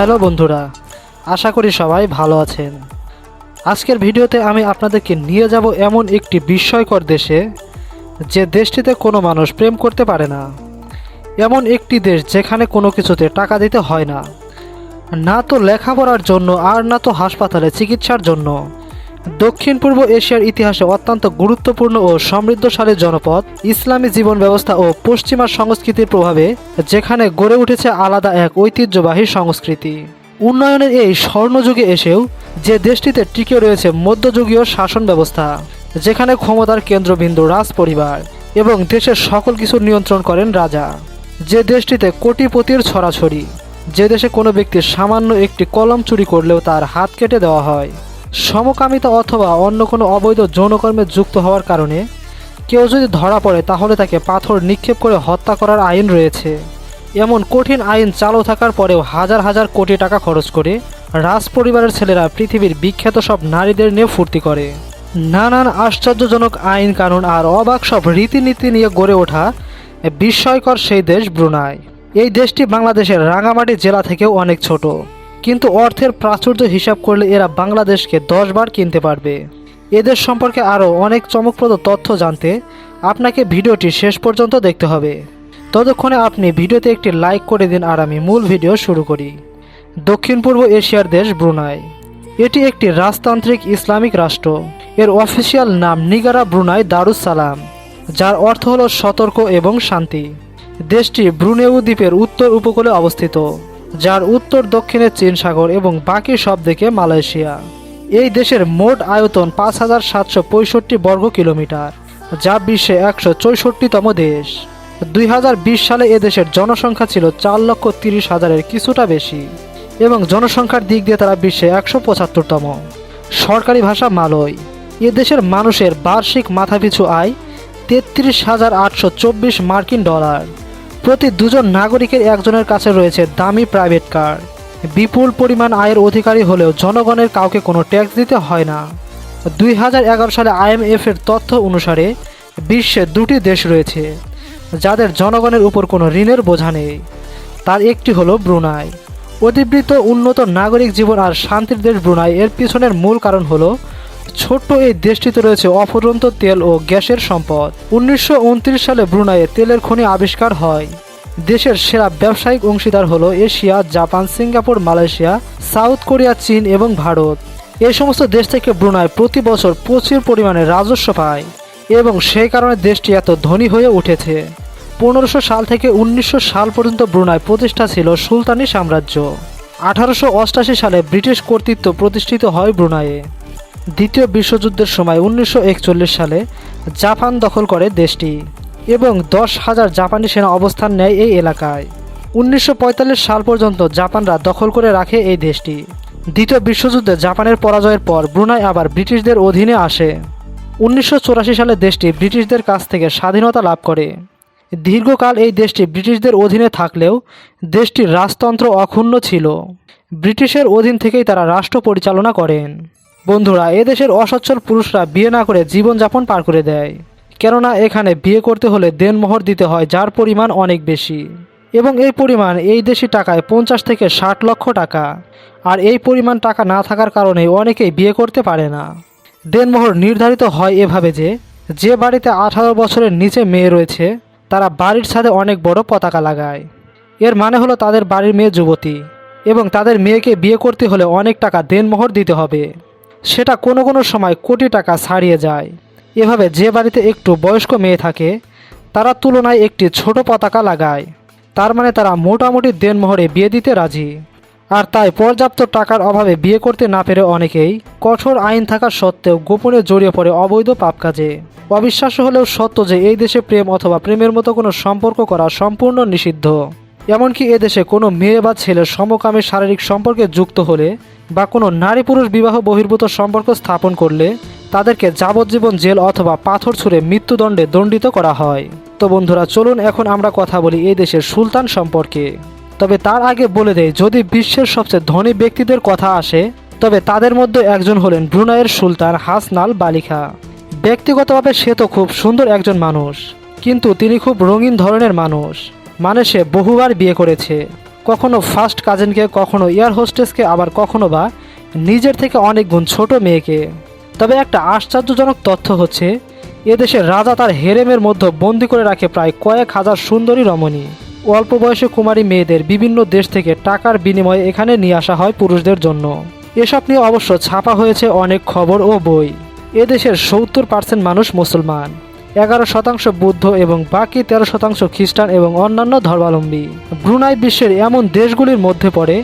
Hello বন্ধুরা, আশা করি সবাই ভালো আছেন। আজকের ভিডিওতে আমি আপনাদেরকে নিয়ে যাব এমন একটি বিস্ময়কর দেশে, যে দেশটিতে কোনো মানুষ প্রেম করতে পারে না। এমন একটি দেশ যেখানে কোনো কিছুতে টাকা দিতে হয় না। না তো লেখাপড়ার জন্য আর না তো হাসপাতালে চিকিৎসার জন্য। দক্ষিণ পূর্ব এশিয়ার ইতিহাসে অত্যন্ত গুরুত্বপূর্ণ ও সমৃদ্ধশালী জনপদ, ইসলামী জীবন ব্যবস্থা ও পশ্চিমা সংস্কৃতির প্রভাবে যেখানে গড়ে উঠেছে আলাদা এক ঐতিহ্যবাহী সংস্কৃতি। উন্নয়নের এই স্বর্ণযুগে এসেও যে দেশটিতে টিকে রয়েছে মধ্যযুগীয় শাসন ব্যবস্থা, যেখানে ক্ষমতার কেন্দ্রবিন্দু রাজ পরিবার এবং দেশের সকল কিছু নিয়ন্ত্রণ করেন রাজা। যে দেশটিতে কোটিপতির ছড়াছড়ি, যে দেশে কোনো ব্যক্তির সামান্য একটি কলম চুরি করলেও তার হাত কেটে দেওয়া হয়। সমকামিতা অথবা অন্য কোনো অবৈধ যৌনকর্মে যুক্ত হওয়ার কারণে কেউ যদি ধরা পড়ে তাহলে তাকে পাথর নিক্ষেপ করে হত্যা করার আইন রয়েছে। এমন কঠিন আইন চালু থাকার পরেও হাজার হাজার কোটি টাকা খরচ করে রাজ পরিবারের ছেলেরা পৃথিবীর বিখ্যাত সব নারীদের নিয়ে ফুর্তি করে। নানান আশ্চর্যজনক আইন কানুন আর অবাক সব রীতিনীতি নিয়ে গড়ে ওঠা বিস্ময়কর সেই দেশ ব্রুনাই। এই দেশটি বাংলাদেশের রাঙামাটি জেলা থেকেও অনেক ছোট। কিন্তু অর্থের প্রাচুর্য হিসাব করলে এরা বাংলাদেশকে দশবার কিনতে পারবে। এদের সম্পর্কে আরও অনেক চমকপ্রদ তথ্য জানতে আপনাকে ভিডিওটি শেষ পর্যন্ত দেখতে হবে। ততক্ষণে আপনি ভিডিওতে একটি লাইক করে দিন আর আমি মূল ভিডিও শুরু করি। দক্ষিণ পূর্ব এশিয়ার দেশ ব্রুনাই। এটি একটি রাজতান্ত্রিক ইসলামিক রাষ্ট্র। এর অফিসিয়াল নাম নিগারা ব্রুনাই দারুস সালাম যার অর্থ হল সতর্ক এবং শান্তি। দেশটি ব্রুনেউ দ্বীপের উত্তর উপকূলে অবস্থিত। যার উত্তর, দক্ষিণে চীন সাগর এবং বাকি সব দিকে মালয়েশিয়া। এই দেশের মোট আয়তন পাঁচ হাজার সাতশো পঁয়ষট্টি বর্গ কিলোমিটার, যা বিশ্বে একশো চৌষট্টিতম দেশ। দুই হাজার বিশ সালে এদেশের জনসংখ্যা ছিল চার লক্ষ তিরিশ হাজারের কিছুটা বেশি এবং জনসংখ্যার দিক দিয়ে তারা বিশ্বে একশো পঁচাত্তরতম। সরকারি ভাষা মালয়। এ দেশের মানুষের বার্ষিক মাথাপিছু আয় তেত্রিশ হাজার আটশো চব্বিশ মার্কিন ডলার। প্রতি দুজন নাগরিকের একজনের কাছে রয়েছে দামি প্রাইভেট কার বিপুল পরিমাণ আয়ের অধিকারী হলেও জনগণের কাউকে কোনো ট্যাক্স দিতে হয় না। দুই হাজার এগারো সালে আইএমএফ এর তথ্য অনুসারে বিশ্বে দুটি দেশ রয়েছে, যাদের জনগণের উপর কোনো ঋণের বোঝা নেই। তার একটি হলো ব্রুনাই। অধিবৃত উন্নত নাগরিক জীবন আর শান্তির দেশ ব্রুনাই এর পিছনের মূল কারণ হলো ছোট্ট এই দেশটিতে রয়েছে অফুরন্ত তেল ও গ্যাসের সম্পদ। উনিশশো উনত্রিশ সালে ব্রুনাইয়ে তেলের খনি আবিষ্কার হয়। দেশের সেরা ব্যবসায়িক অংশীদার হলো Asia, Japan, Singapore, Malaysia, South Korea, চীন এবং ভারত। এই সমস্ত দেশ থেকে ব্রুনাই প্রতি বছর প্রচুর পরিমাণে রাজস্ব পায় এবং সেই কারণে দেশটি এত ধনী হয়ে উঠেছে। পনেরোশো সাল থেকে উনিশশো সাল পর্যন্ত ব্রুনাই প্রতিষ্ঠা ছিল সুলতানি সাম্রাজ্য। আঠারোশো সালে ব্রিটিশ কর্তৃত্ব প্রতিষ্ঠিত হয় ব্রুনাইয়ে। দ্বিতীয় বিশ্বযুদ্ধের সময় উনিশশো একচল্লিশ সালে জাপান দখল করে দেশটি এবং দশ হাজার জাপানি সেনা অবস্থান নেয় এই এলাকায়। উনিশশো পঁয়তাল্লিশ সাল পর্যন্ত জাপানরা দখল করে রাখে এই দেশটি। দ্বিতীয় বিশ্বযুদ্ধে জাপানের পরাজয়ের পর ব্রুনাই আবার ব্রিটিশদের অধীনে আসে। উনিশশো চুরাশি সালে দেশটি ব্রিটিশদের কাছ থেকে স্বাধীনতা লাভ করে। দীর্ঘকাল এই দেশটি ব্রিটিশদের অধীনে থাকলেও দেশটির রাজতন্ত্র অক্ষুণ্ণ ছিল। ব্রিটিশের অধীন থেকেই তারা রাষ্ট্র পরিচালনা করেন। বন্ধুরা এদেশের অসচ্ছল পুরুষরা বিয়ে না করে জীবনযাপন পার করে দেয়। কেননা এখানে বিয়ে করতে হলে দেনমোহর দিতে হয়, যার পরিমাণ অনেক বেশি। এবং এই পরিমাণ এই দেশি টাকায় পঞ্চাশ থেকে ষাট লক্ষ টাকা। আর এই পরিমাণ টাকা না থাকার কারণে অনেকেই বিয়ে করতে পারে না। দেনমোহর নির্ধারিত হয় এভাবে যে যে বাড়িতে আঠারো বছরের নিচে মেয়ে রয়েছে, তারা বাড়ির ছাদে অনেক বড় পতাকা লাগায়। এর মানে হলো তাদের বাড়ির মেয়ে যুবতী। এবং তাদের মেয়েকে বিয়ে করতে হলে অনেক টাকা দেনমোহর দিতে হবে। সেটা কোনো কোনো সময় কোটি টাকা ছাড়িয়ে যায়। এভাবে যে বাড়িতে একটু বয়স্ক মেয়ে থাকে, তারা তুলনায় একটি ছোট পতাকা লাগায়। তার মানে তারা মোটামুটি দেনমোহরে বিয়ে দিতে রাজি। আর তাই পর্যাপ্ত টাকার অভাবে বিয়ে করতে না পেরে অনেকেই কঠোর আইন থাকা সত্ত্বেও গোপনে জড়িয়ে পড়ে অবৈধ পাপ কাজে। অবিশ্বাস্য হলেও সত্য যে এই দেশে প্রেম অথবা প্রেমের মতো কোনো সম্পর্ক করা সম্পূর্ণ নিষিদ্ধ। এমনকি এদেশে কোনো মেয়ে বা ছেলে সমকামী শারীরিক সম্পর্কে যুক্ত হলে বা কোনো নারী পুরুষ বিবাহ বহির্ভূত সম্পর্ক স্থাপন করলে তাদেরকে যাবজ্জীবন জেল অথবা পাথর ছুঁড়ে মৃত্যুদণ্ডে দণ্ডিত করা হয়। তো বন্ধুরা, চলুন এখন আমরা কথা বলি এই দেশের সুলতান সম্পর্কে। তবে তার আগে বলে দেয় যদি বিশ্বের সবচেয়ে ধনী ব্যক্তিদের কথা আসে, তবে তাদের মধ্যে একজন হলেন ব্রুনাইয়ের সুলতান হাসনাল বালিখা। ব্যক্তিগতভাবে সে তো খুব সুন্দর একজন মানুষ, কিন্তু তিনি খুব রঙিন ধরনের মানুষ মানে সে বহুবার বিয়ে করেছে। কখনো ফার্স্ট কাজিনকে কখনো এয়ার হোস্টেসকে আবার কখনো বা নিজের থেকে অনেক গুণ ছোট মেয়েকে। তবে একটা আশ্চর্যজনক তথ্য হচ্ছে এদেশের রাজা তার হেরেমের মধ্যে বন্দি করে রাখে প্রায় কয়েক হাজার সুন্দরী রমণী। অল্প বয়সী কুমারী মেয়েদের বিভিন্ন দেশ থেকে টাকার বিনিময়ে এখানে নিয়ে আসা হয় পুরুষদের জন্য। এসব নিয়ে অবশ্য ছাপা হয়েছে অনেক খবর ও বই। এদেশের সত্তর পার্সেন্ট মানুষ মুসলমান। এগারো শতাংশ বৌদ্ধ এবং বাকি তেরো শতাংশ খ্রিস্টান এবং অন্যান্য ধর্মাবলম্বী। ব্রুনাই বিশ্বের এমন দেশগুলির মধ্যে পড়ে,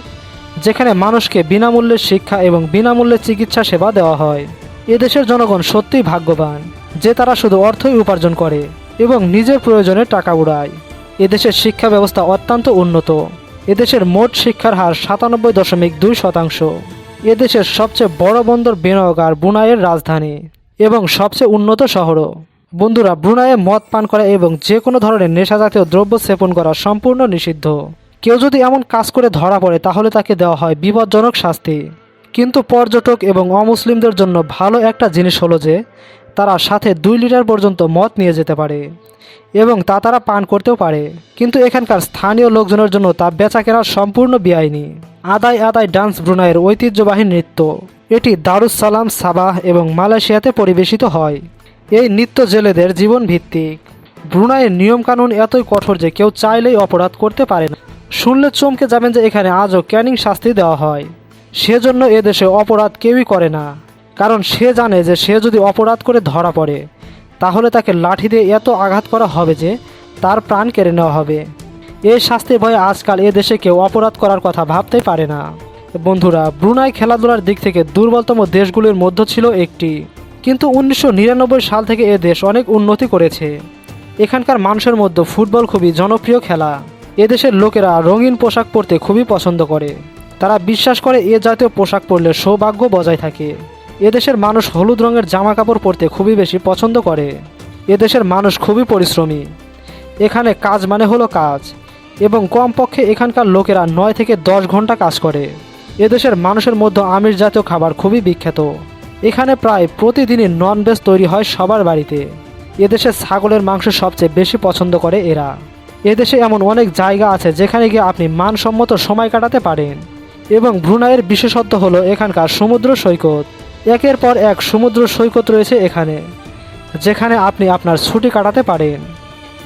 যেখানে মানুষকে বিনামূল্যে শিক্ষা এবং বিনামূল্যে চিকিৎসা সেবা দেওয়া হয়। এদেশের জনগণ সত্যিই ভাগ্যবান যে তারা শুধু অর্থই উপার্জন করে এবং নিজের প্রয়োজনে টাকা উড়ায়। এদেশের শিক্ষা ব্যবস্থা অত্যন্ত উন্নত। এদেশের মোট শিক্ষার হার সাতানব্বই দশমিক দুই শতাংশ। এদেশের সবচেয়ে বড় বন্দর বেনগার ব্রুনাইয়ের রাজধানী এবং সবচেয়ে উন্নত শহরও। বন্ধুরা ব্রুনাইয়ে মদ পান করা এবং যে কোনো ধরনের নেশাজাতীয় দ্রব্য সেবন করা সম্পূর্ণ নিষিদ্ধ। কেউ যদি এমন কাজ করে ধরা পড়ে, তাহলে তাকে দেওয়া হয় বিপজ্জনক শাস্তি। কিন্তু পর্যটক এবং অমুসলিমদের জন্য ভালো একটা জিনিস হলো যে, তারা সাথে দুই লিটার পর্যন্ত মদ নিয়ে যেতে পারে এবং তা তারা পান করতেও পারে। কিন্তু এখানকার স্থানীয় লোকজনের জন্য তা বেচা কেনা সম্পূর্ণ বেআইনি। আদায় আদায় ডান্স ব্রুনাইয়ের ঐতিহ্যবাহী নৃত্য। এটি দারুসালাম সাবাহ এবং মালয়েশিয়াতে পরিবেশিত হয়। এই নিত্য জেলেদের জীবন ভিত্তিক। ব্রুনাইয়ের নিয়মকানুন এতই কঠোর যে কেউ চাইলেই অপরাধ করতে পারে না। শুনলে চমকে যাবেন যে এখানে আজও ক্যানিং শাস্তি দেওয়া হয়। সেজন্য এদেশে অপরাধ কেউই করে না। কারণ সে জানে যে সে যদি অপরাধ করে ধরা পড়ে, তাহলে তাকে লাঠি দিয়ে এত আঘাত করা হবে যে তার প্রাণ কেড়ে নেওয়া হবে। এই শাস্তির ভয়ে আজকাল এ দেশে কেউ অপরাধ করার কথা ভাবতেই পারে না। বন্ধুরা ব্রুনাই খেলাধুলার দিক থেকে দুর্বলতম দেশগুলির মধ্যে ছিল একটি। কিন্তু উনিশশো নিরানব্বই সাল থেকে এ দেশ অনেক উন্নতি করেছে। এখানকার মানুষের মধ্যে ফুটবল খুবই জনপ্রিয় খেলা। এদেশের লোকেরা রঙিন পোশাক পরতে খুবই পছন্দ করে। তারা বিশ্বাস করে এ জাতীয় পোশাক পরলে সৌভাগ্য বজায় থাকে। এদেশের মানুষ হলুদ রঙের জামা কাপড় পরতে খুবই বেশি পছন্দ করে। এদেশের মানুষ খুবই পরিশ্রমী। এখানে কাজ মানে হলো কাজ। এবং কমপক্ষে এখানকার লোকেরা নয় থেকে দশ ঘণ্টা কাজ করে। এদেশের মানুষের মধ্যে আমিষ জাতীয় খাবার খুবই বিখ্যাত। এখানে প্রায় প্রতিদিনই ননভেজ তৈরি হয় সবার বাড়িতে। এদেশে ছাগলের মাংস সবচেয়ে বেশি পছন্দ করে এরা। এদেশে এমন অনেক জায়গা আছে যেখানে গিয়ে আপনি মানসম্মত সময় কাটাতে পারেন। এবং ব্রুনাইয়ের বিশেষত্ব হলো এখানকার সমুদ্র সৈকত। একের পর এক সমুদ্র সৈকত রয়েছে এখানে, যেখানে আপনি আপনার ছুটি কাটাতে পারেন।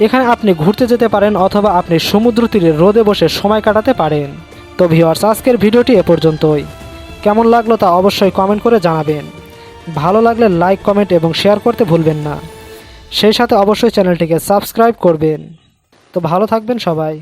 এখানে আপনি ঘুরতে যেতে পারেন অথবা আপনি সমুদ্র তীরে রোদে বসে সময় কাটাতে পারেন। তো ভিওয়ার্স আজকের ভিডিওটি এ পর্যন্তই। কেমন লাগল তা অবশ্যই কমেন্ট করে জানাবেন। ভালো লাগলে লাইক কমেন্ট এবং শেয়ার করতে ভুলবেন না। সেই সাথে অবশ্যই চ্যানেলটিকে সাবস্ক্রাইব করবেন। তো ভালো থাকবেন সবাই।